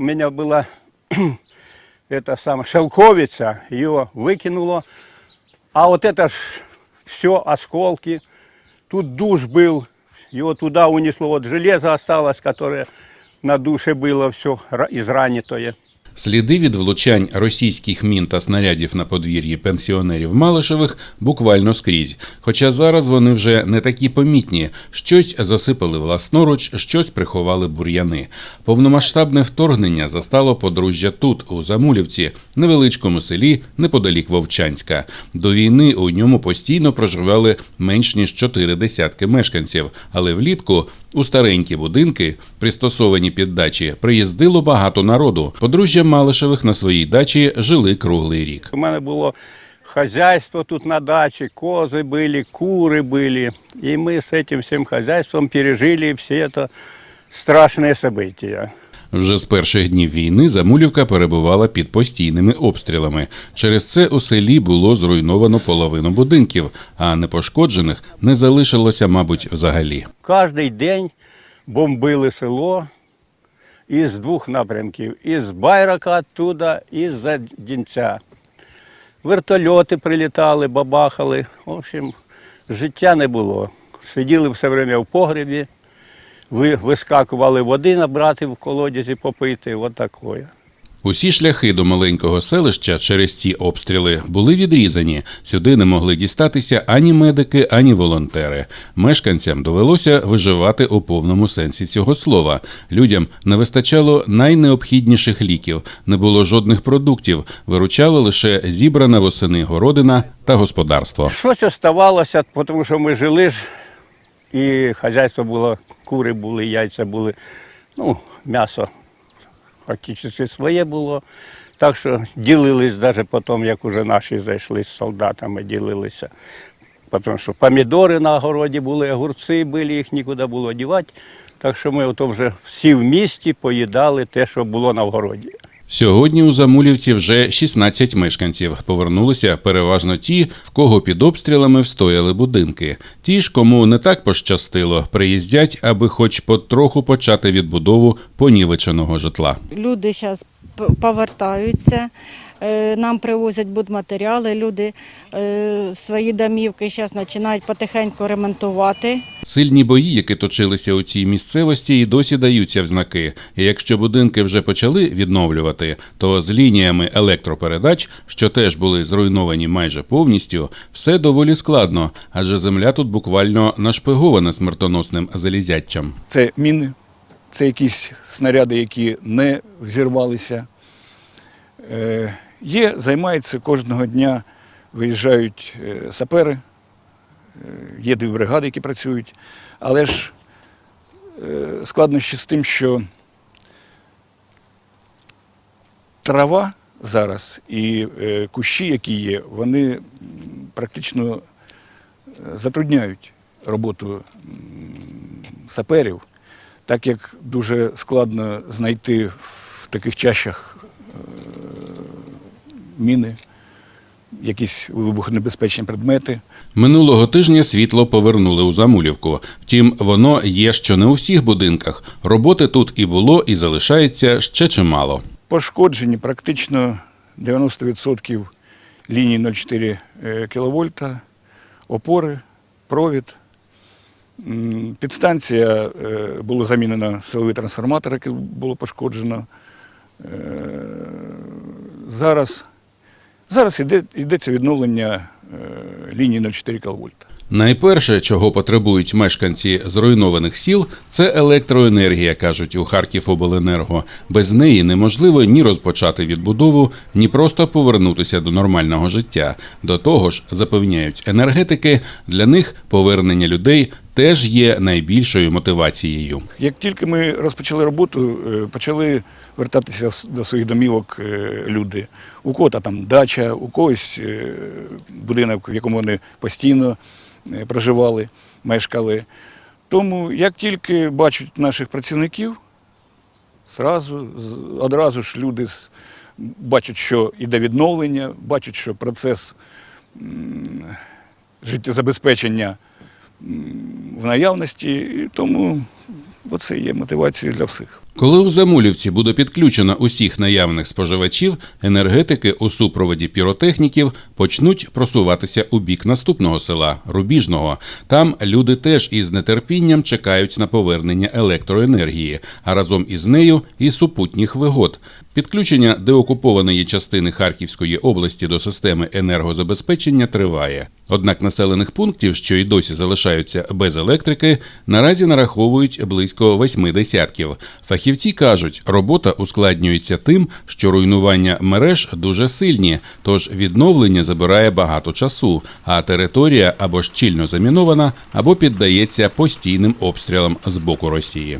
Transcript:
у меня была эта самая шелковица, ее выкинуло. А вот это ж все осколки. Тут душ был, его туда унесло. Вот железо осталось, которое на душе было все изранитое. Сліди від влучань російських мін та снарядів на подвір'ї пенсіонерів Малишевих буквально скрізь. Хоча зараз вони вже не такі помітні. Щось засипали власноруч, щось приховали бур'яни. Повномасштабне вторгнення застало подружжя тут, у Замулівці, невеличкому селі неподалік Вовчанська. До війни у ньому постійно проживали менш ніж чотири десятки мешканців, але влітку у старенькі будинки, пристосовані під дачі, приїздило багато народу. Подружжя Малишевих на своїй дачі жили круглий рік. У мене було хозяйство тут на даче, козы были, куры были. И мы с этим всем хозяйством пережили все это страшные события. Вже з перших днів війни Замулівка перебувала під постійними обстрілами. Через це у селі було зруйновано половину будинків, а непошкоджених не залишилося, мабуть, взагалі. Кожний день бомбили село із двох напрямків: із Байрака оттуда, і з Дінця. Вертольоти прилітали, бабахали. В общем, життя не було. Сиділи все время в погребі, ви- вискакували води набрати в колодязі попити. От такое. Усі шляхи до маленького селища через ці обстріли були відрізані. Сюди не могли дістатися ані медики, ані волонтери. Мешканцям довелося виживати у повному сенсі цього слова. Людям не вистачало найнеобхідніших ліків, не було жодних продуктів, виручала лише зібрана восени городина та господарство. Щось оставалося, тому що ми жили ж, і хазяйство було, кури були, яйця були, ну, м'ясо фактично своє було. Так що ділились навіть потім, як уже наші зайшли з солдатами, ділилися. Тому що помідори на огороді були, огурці були, їх нікуди було дівати. Так що ми ото вже всі в місті поїдали те, що було на огороді. Сьогодні у Замулівці вже 16 мешканців. Повернулися переважно ті, в кого під обстрілами встояли будинки. Ті ж, кому не так пощастило, приїздять, аби хоч потроху почати відбудову понівеченого житла. Люди зараз повертаються, е, нам привозять будматеріали, люди е, свої домівки зараз починають потихеньку ремонтувати. Сильні бої, які точилися у цій місцевості, і досі даються в знаки. І якщо будинки вже почали відновлювати, то з лініями електропередач, що теж були зруйновані майже повністю, все доволі складно, адже земля тут буквально нашпигована смертоносним залізячам. Це міни, це якісь снаряди, які не взірвалися. Е, є, займаються кожного дня, виїжджають е, сапери, е, є дві бригади, які працюють. Але ж складнощі з тим, що трава зараз і кущі, які є, вони практично затрудняють роботу саперів, так як дуже складно знайти в таких чащах е, міни, якісь вибухонебезпечні предмети. Минулого тижня світло повернули у Замулівку. Втім, воно є що не у всіх будинках. Роботи тут і було, і залишається ще чимало. Пошкоджені практично 90% ліній 0,4 кВт, опори, провід. Підстанція е, було замінено силовий трансформатор, який було пошкоджено. Е, Зараз, зараз йде, йдеться відновлення е, лінії 0,4 кВт. Найперше, чого потребують мешканці зруйнованих сіл, це електроенергія, кажуть у Харківобленерго. Без неї неможливо ні розпочати відбудову, ні просто повернутися до нормального життя. До того ж, запевняють енергетики, для них повернення людей теж є найбільшою мотивацією. Як тільки ми розпочали роботу, е, почали вертатися до своїх домівок е, люди. У кого там дача, у когось е, будинок, в якому вони постійно проживали, мешкали. Тому як тільки бачать наших працівників, зразу, одразу ж люди бачать, що йде відновлення, бачать, що процес життєзабезпечення в наявності, і тому це є мотивацією для всіх. Коли у Замулівці буде підключено усіх наявних споживачів, енергетики у супроводі піротехніків почнуть просуватися у бік наступного села Рубіжного. Там люди теж із нетерпінням чекають на повернення електроенергії, а разом із нею і супутніх вигод. Підключення деокупованої частини Харківської області до системи енергозабезпечення триває. Однак населених пунктів, що й досі залишаються без електрики, наразі нараховують близько восьми десятків. Фахівці кажуть, робота ускладнюється тим, що руйнування мереж дуже сильні, тож відновлення забирає багато часу, а територія або щільно замінована, або піддається постійним обстрілам з боку Росії.